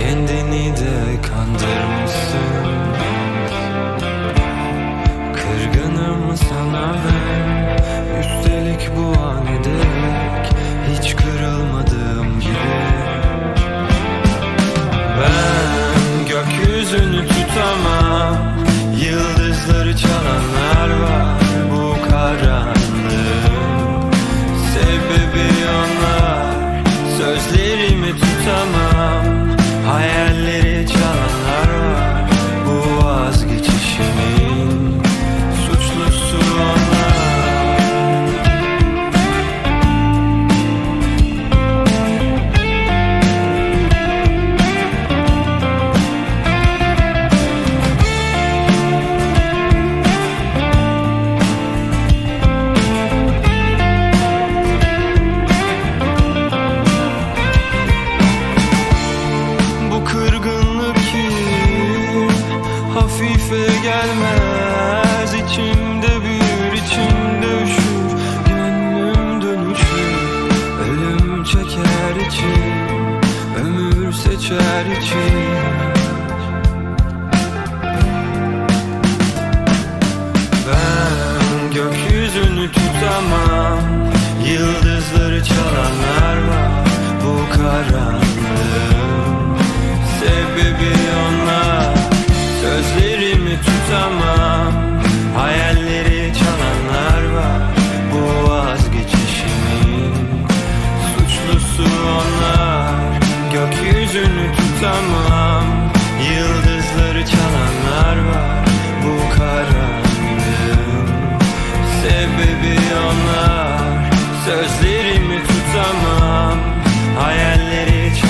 Kendini de kandırmışsın. Kırgınım sana. ben gelmez. İçimde büyür içimde üşür Gönlüm dönüşür. Ölüm çeker içim Ömür seçer içim Ben gökyüzünü tutamam. Yıldızları çalanlar var. Bu karanlığın Hayalleri çalanlar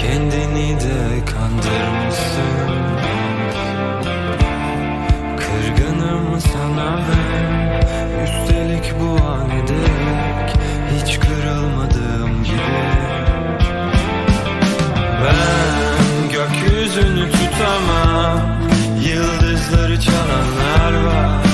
Kendini de kandırmışsın. Kırgınım sana ben. Üstelik bu an ederek Hiç kırılmadığım gibi. Ben gökyüzünü tutamam. Yıldızları çalanlar var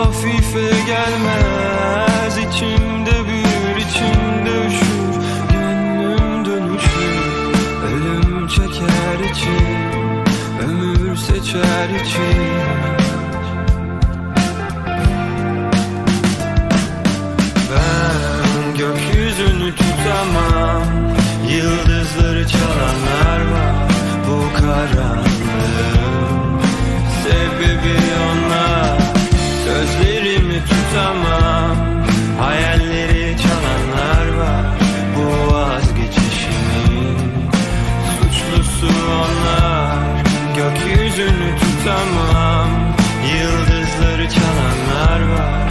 hafife gelmez. İçimde büyür içimde üşür Gönlüm dönüşür ölüm çeker içim Ömür seçer içim Ben gökyüzünü tutamam çalanlar var.